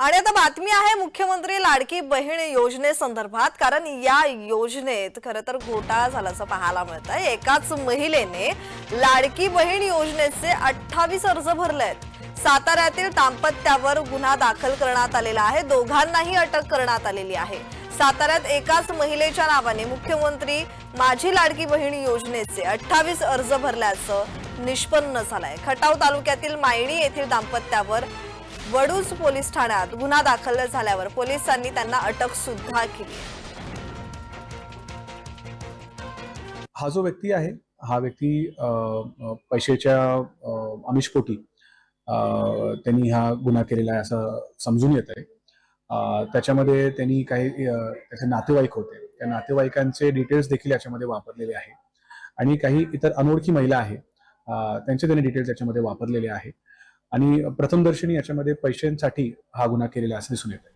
आणि आता बातमी आहे मुख्यमंत्री लाडकी बहीण योजनेसंदर्भात कारण या योजनेत खरं तर घोटाळा झाल्याचं पाहायला मिळत आहे एकाच महिलेने लाडकी बहीण योजनेचे अठ्ठावीस अर्ज भरले आहेत. साताऱ्यातील दाम्पत्यावर गुन्हा दाखल करण्यात आलेला आहे. दोघांनाही अटक करण्यात आलेली आहे. साताऱ्यात एकाच महिलेच्या नावाने मुख्यमंत्री माझी लाडकी बहीण योजनेचे अठ्ठावीस अर्ज भरल्याचं निष्पन्न झालंय. खटाव तालुक्यातील मायणी येथील दाम्पत्यावर वडूज पोलीस ठाण्यात गुन्हा दाखल झाल्यावर पोलिसांनी त्यांना अटक सुद्धा केली. हा जो व्यक्ती आहे हा व्यक्ती पैशाच्या अ, आमिषपोटी त्यांनी हा गुन्हा केलेला आहे असं समजून येत आहे. त्याच्यामध्ये त्यांनी काही त्याचे नातेवाईक होते. त्या नातेवाईकांचे डिटेल्स देखील याच्यामध्ये वापरलेले आहे. आणि काही इतर अनोळखी महिला आहे त्यांचे त्यांनी डिटेल्स याच्यामध्ये वापरलेले आहे. आणि प्रथमदर्शनी याच्यामध्ये पैशांसाठी हा गुन्हा केलेला असं दिसून येत आहे